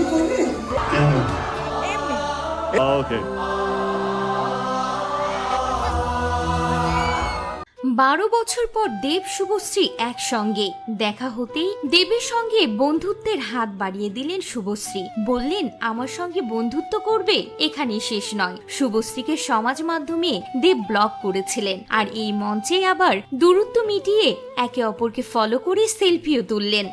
কিছু করবে ওকে বারো বছর পর দেব শুভশ্রী একসঙ্গে। দেখা হতেই দেবের সঙ্গে বন্ধুত্বের হাত বাড়িয়ে দিলেন শুভশ্রী। বললেন আমার সঙ্গে বন্ধুত্ব করবে? এখানে শেষ নয়। শুভশ্রীকে সমাজ মাধ্যমে দেব ব্লক করেছিলেন। আর এই মঞ্চে আবার দূরত্ব মিটিয়ে একে অপরকে ফলো করে সেলফিও তুললেন।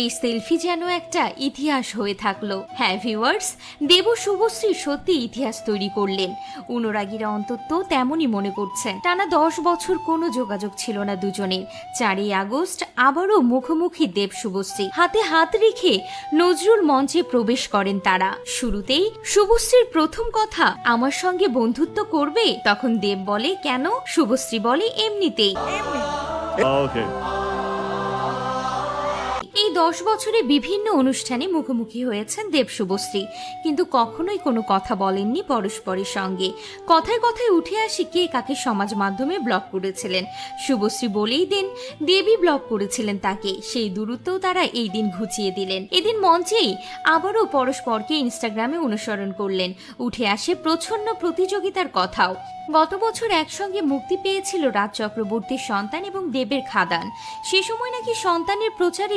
এই সেলফি যেন একটা ইতিহাস হয়ে থাকল। হ্যাঁ ভিউয়ার্স, দেব শুভশ্রী সত্যি ইতিহাস তৈরি করলেন। অনুরাগীরা অন্তত তেমনই মনে করছেন। টানা দশ বছর কোনো যোগাযোগ ছিল না দুজনের। চারই আগস্ট আবারও মুখোমুখি দেব শুভশ্রী। হাতে হাত রেখে নজরুল মঞ্চে প্রবেশ করেন তারা। শুরুতেই শুভশ্রীর প্রথম কথা, আমার সঙ্গে বন্ধুত্ব করবে? তখন দেব বলে, কেন? শুভশ্রী বলে, এমনিতেই। এমনি ওকে এই দশ বছরে বিভিন্ন অনুষ্ঠানে মুখোমুখি হয়েছেন দেব শুভশ্রী। কিন্তু কখনোই কোনো কথা বলেননি পরস্পরের সঙ্গে। কথায় কথায় উঠে আসি কে কাকে সমাজ মাধ্যমে ব্লক করেছিলেন। শুভশ্রী বলেই দেন দেবী ব্লক করেছিলেন তাকে। সেই দূরত্বও তারা এই দিন ঘুচিয়ে দিলেন। এদিন মঞ্চেই আবারও পরস্পরকে ইনস্টাগ্রামে অনুসরণ করলেন। উঠে আসে প্রচ্ছন্ন প্রতিযোগিতার কথাও। গত বছর একসঙ্গে মুক্তি পেয়েছিল রাজ চক্রবর্তীর সন্তান এবং দেবের খাদান। সে সময় নাকি সন্তানের প্রচারে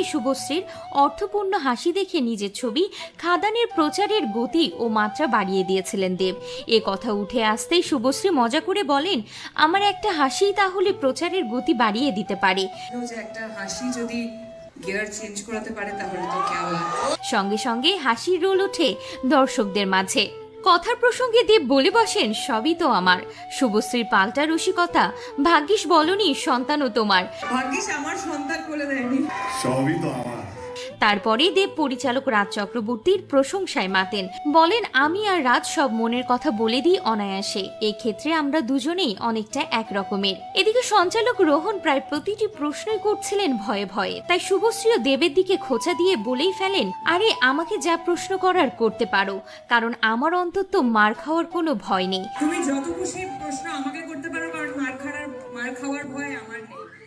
শুভশ্রীর অর্থপূর্ণ হাসি দেখে নিজের ছবি খাদানের প্রচারের গতি ও মাত্রা বাড়িয়ে দিয়েছিলেন দেব। এ কথা উঠে আসতেই শুভশ্রী মজা করে বলেন আমার একটা হাসিই তাহলে প্রচারের গতি বাড়িয়ে দিতে পারে। একটা হাসি যদি গিয়ার চেঞ্জ করাতে পারে তাহলে তো সঙ্গে সঙ্গে হাসির রোল ওঠে দর্শকদের মাঝে। কথার প্রসঙ্গে দেব বলে বসেন সবই তো আমার। শুভশ্রীর পাল্টা রসিকতা ভাগ্যিস বলনি সন্তানও তোমার। ভাগ্যিস আমার সন্তান বলে দেয়নি। সবই তো আমার। তারপরে দেব পরিচালক রাজ চক্রবর্তীর প্রশংসায় মাতেন। বলেন, আমি আর রাজ সব মনের কথা বলে দিই অনায়াসে। এক্ষেত্রে আমরা দুজনেই অনেকটা একরকমের। এদিকে সঞ্চালক রোহন প্রায় প্রতিটি প্রশ্নই করছিলেন ভয়ে ভয়ে। তাই শুভশ্রীও দেবের দিকে খোঁচা দিয়ে বলেই ফেলেন, আরে, আমাকে যা প্রশ্ন করার করতে পারো। কারণ আমার অন্তত মার খাওয়ার কোনো ভয় নেই। তুমি যত খুশি প্রশ্ন আমাকে করতে পারো, কারণ মার খাওয়ার মার খাওয়ার ভয় আমার নেই।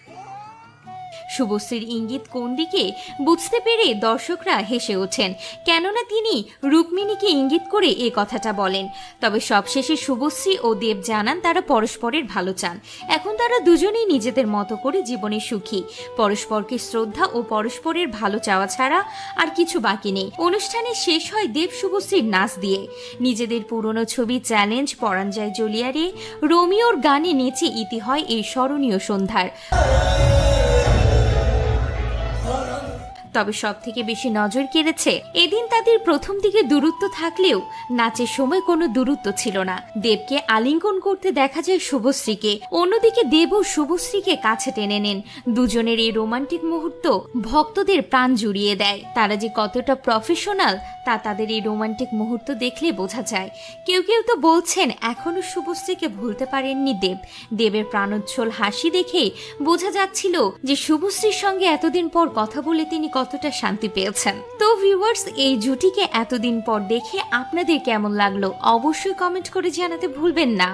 শুভশ্রীর ইঙ্গিত কোন দিকে বুঝতে পেরে দর্শকরা হেসে ওঠেন। কেননা তিনি রুক্মিণীকে ইঙ্গিত করে এ কথাটা বলেন। তবে সবশেষে শুভশ্রী ও দেব জানান তারা পরস্পরের ভালো চান। এখন তারা দুজনেই নিজেদের মতো করে জীবনে সুখী। পরস্পরকে শ্রদ্ধা ও পরস্পরের ভালো চাওয়া ছাড়া আর কিছু বাকি নেই। অনুষ্ঠানে শেষ হয় দেব শুভশ্রীর নাচ দিয়ে। নিজেদের পুরনো ছবি চ্যালেঞ্জ পরাঞ্জয় জলিয়ারে রোমিওর গানে নেচে ইতি হয় এই স্মরণীয় সন্ধ্যার। তবে সব থেকে বেশি নজর কেড়েছে, এদিন তাদের প্রথম দিকে দূরত্ব থাকলেও নাচের সময় কোনো দূরত্ব ছিল না। দেবকে আলিঙ্গন করতে দেখা যায় শুভশ্রীকে। অন্যদিকে দেব ও শুভশ্রীকে কাছে টেনে নেন। দুজনের এই রোমান্টিক মুহূর্ত ভক্তদের প্রাণ জুড়িয়ে দেয়। তারা যে কতটা প্রফেশনাল তা তাদের এই রোমান্টিক মুহূর্ত দেখলে বোঝা যায়। কেউ কেউ তো বলছেন, এখনও শুভশ্রীকে ভুলতে পারেননি দেব। দেবের প্রাণোচ্ছল হাসি দেখে বোঝা যাচ্ছিল যে শুভশ্রীর সঙ্গে এতদিন পর কথা বলে তিনি কতটা শান্তি পেয়েছেন। তো ভিউয়ার্স এই জুটিকে এতদিন পর দেখে আপনাদের কেমন লাগল অবশ্যই কমেন্ট করে জানাতে ভুলবেন না।